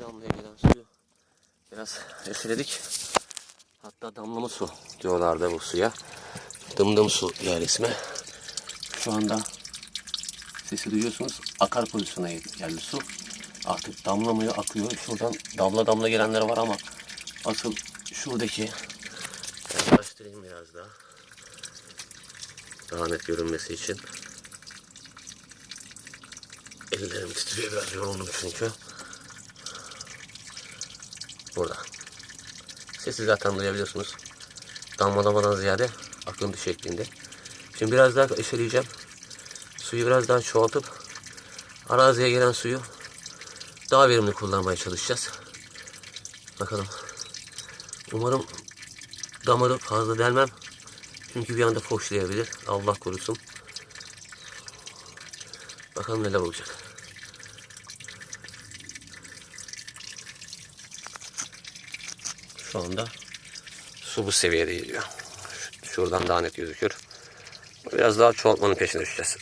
damlaya damlaya gelen suyu biraz eşeledik. Hatta damlama su diyorlardı bu suya. Dımdım su yer ismi. Şu anda sesi duyuyorsunuz. Akar pozisyona geldi su. Artık damlamıyor, akıyor. Şuradan damla damla gelenler var ama asıl şuradaki yaklaştırayım biraz daha. Daha net görünmesi için. Ellerim titriyor biraz yoruldum çünkü. Burada. Sesi zaten duyabiliyorsunuz. Damlamadan ziyade akıntı şeklinde. Şimdi biraz daha eşeleyeceğim. Suyu biraz daha çoğaltıp araziye gelen suyu daha verimli kullanmaya çalışacağız. Bakalım. Umarım damarı fazla delmem. Çünkü bir anda foşlayabilir. Allah korusun. Bakalım neler olacak. Şu anda su bu seviyede geliyor. Şuradan daha net gözüküyor. Biraz daha çoğaltmanın peşine düşeceğiz.